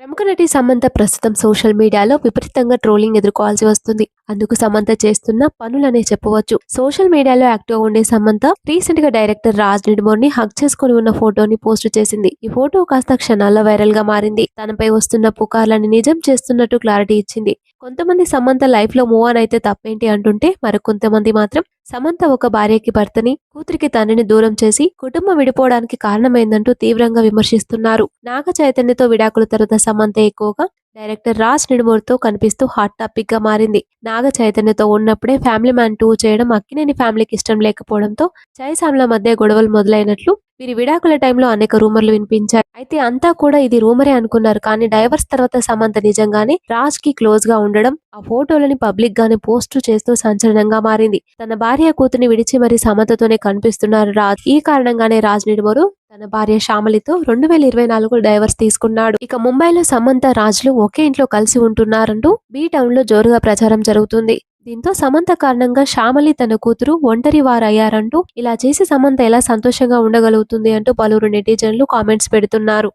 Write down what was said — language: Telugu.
ప్రముఖ నటి సమంత ప్రస్తుతం సోషల్ మీడియాలో విపరీతంగా ట్రోలింగ్ ఎదుర్కోవాల్సి వస్తుంది. అందుకు సమంత చేస్తున్న పనులనే చెప్పవచ్చు. సోషల్ మీడియాలో యాక్టివ్ ఉండే సమంత రీసెంట్గా డైరెక్టర్ రాజ్ నిడుమోర్ని హక్ చేసుకుని ఉన్న ఫోటోని పోస్ట్ చేసింది. ఈ ఫోటో కాస్త క్షణాల్లో వైరల్గా మారింది. తనపై వస్తున్న పుకార్లని నిజం చేస్తున్నట్టు క్లారిటీ ఇచ్చింది. కొంతమంది సమంత లైఫ్లో మూవ్ ఆన్ అయితే తప్పేంటి అంటుంటే మరికొంతమంది మాత్రం సమంత ఒక భార్యకి భర్తని కూతురికి తండ్రిని దూరం చేసి కుటుంబం విడిపోవడానికి కారణమైందంటూ తీవ్రంగా విమర్శిస్తున్నారు. నాగ చైతన్యతో విడాకుల తర్వాత సమంత ఎక్కువగా డైరెక్టర్ రాజ్ నిడుమూర్తో కనిపిస్తూ హాట్ టాపిక్గా మారింది. నాగ చైతన్యతో ఉన్నప్పుడే ఫ్యామిలీ మ్యాన్ టూ చేయడం అక్కినేని ఫ్యామిలీకి ఇష్టం లేకపోవడంతో చైసామ్ల మధ్య గొడవలు మొదలైనట్లు వీరి విడాకుల టైంలో అనేక రూమర్లు వినిపించాయి. అయితే అంతా కూడా ఇది రూమరే అనుకున్నారు. కానీ డైవర్స్ తర్వాత సమంత నిజంగానే రాజ్కి క్లోజ్గా ఉండడం ఆ ఫోటోలని పబ్లిక్ గానే పోస్ట్ చేస్తూ సంచలనంగా మారింది. తన భార్య కూతుని విడిచి మరి సమంతతోనే కనిపిస్తున్నారు రాజ్. ఈ కారణంగానే రాజ్ నిడుమరు తన భార్య శ్యామలితో రెండు వేల ఇరవై నాలుగు డైవర్స్ తీసుకున్నాడు. ఇక ముంబైలో సమంత రాజులు ఒకే ఇంట్లో కలిసి ఉంటున్నారంటూ బీ టౌన్లో జోరుగా ప్రచారం జరుగుతుంది. దీంతో సమంత కారణంగా శ్యామలి తన కూతురు ఒంటరి వారయ్యారంటూ ఇలా చేసి సమంత ఎలా సంతోషంగా ఉండగలుగుతుంది అంటూ పలువురు నెటిజన్లు కామెంట్స్ పెడుతున్నారు.